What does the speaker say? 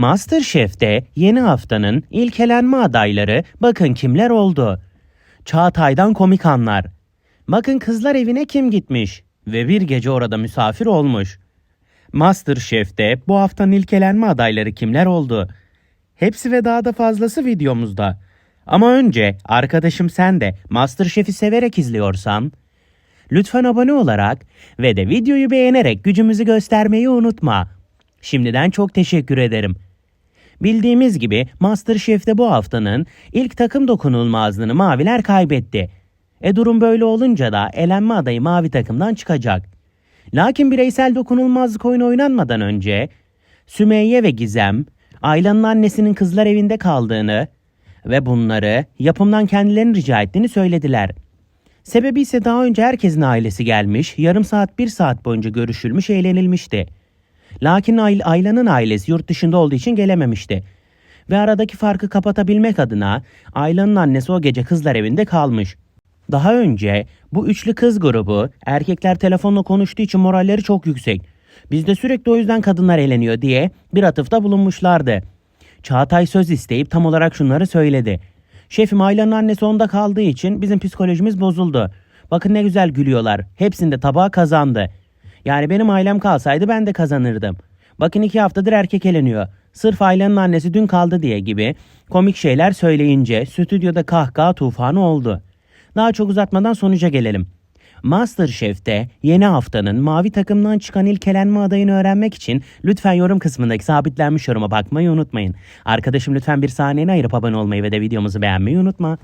Masterchef'te yeni haftanın ilk elenme adayları bakın kimler oldu. Çağatay'dan komik anlar. Bakın kızlar evine kim gitmiş ve bir gece orada misafir olmuş. Masterchef'te bu haftanın ilk elenme adayları kimler oldu? Hepsi ve daha da fazlası videomuzda. Ama önce arkadaşım sen de Masterchef'i severek izliyorsan lütfen abone olarak ve de videoyu beğenerek gücümüzü göstermeyi unutma. Şimdiden çok teşekkür ederim. Bildiğimiz gibi MasterChef'te bu haftanın ilk takım dokunulmazlığını maviler kaybetti. E durum böyle olunca da elenme adayı mavi takımdan çıkacak. Lakin bireysel dokunulmazlık oyunu oynanmadan önce Sümeyye ve Gizem, Ayla'nın annesinin kızlar evinde kaldığını ve bunları yapımdan kendilerini rica ettiğini söylediler. Sebebi ise daha önce herkesin ailesi gelmiş, yarım saat bir saat boyunca görüşülmüş, eğlenilmişti. Lakin Ayl- Ayla'nın ailesi yurt dışında olduğu için gelememişti. Ve aradaki farkı kapatabilmek adına Ayla'nın annesi o gece kızlar evinde kalmış. Daha önce bu üçlü kız grubu erkekler telefonla konuştuğu için moralleri çok yüksek. Bizde sürekli o yüzden kadınlar eğleniyor diye bir atıfta bulunmuşlardı. Çağatay söz isteyip tam olarak şunları söyledi. Şefim Ayla'nın annesi onda kaldığı için bizim psikolojimiz bozuldu. Bakın ne güzel gülüyorlar. Hepsinde tabağı kazandı. Yani benim ailem kalsaydı ben de kazanırdım. Bakın iki haftadır erkek eleniyor. Sırf ailenin annesi dün kaldı diye gibi komik şeyler söyleyince stüdyoda kahkaha tufanı oldu. Daha çok uzatmadan sonuca gelelim. Masterchef'te yeni haftanın mavi takımdan çıkan ilk elenme adayını öğrenmek için lütfen yorum kısmındaki sabitlenmiş yoruma bakmayı unutmayın. Arkadaşım lütfen bir saniyeni ayırıp abone olmayı ve de videomuzu beğenmeyi unutma.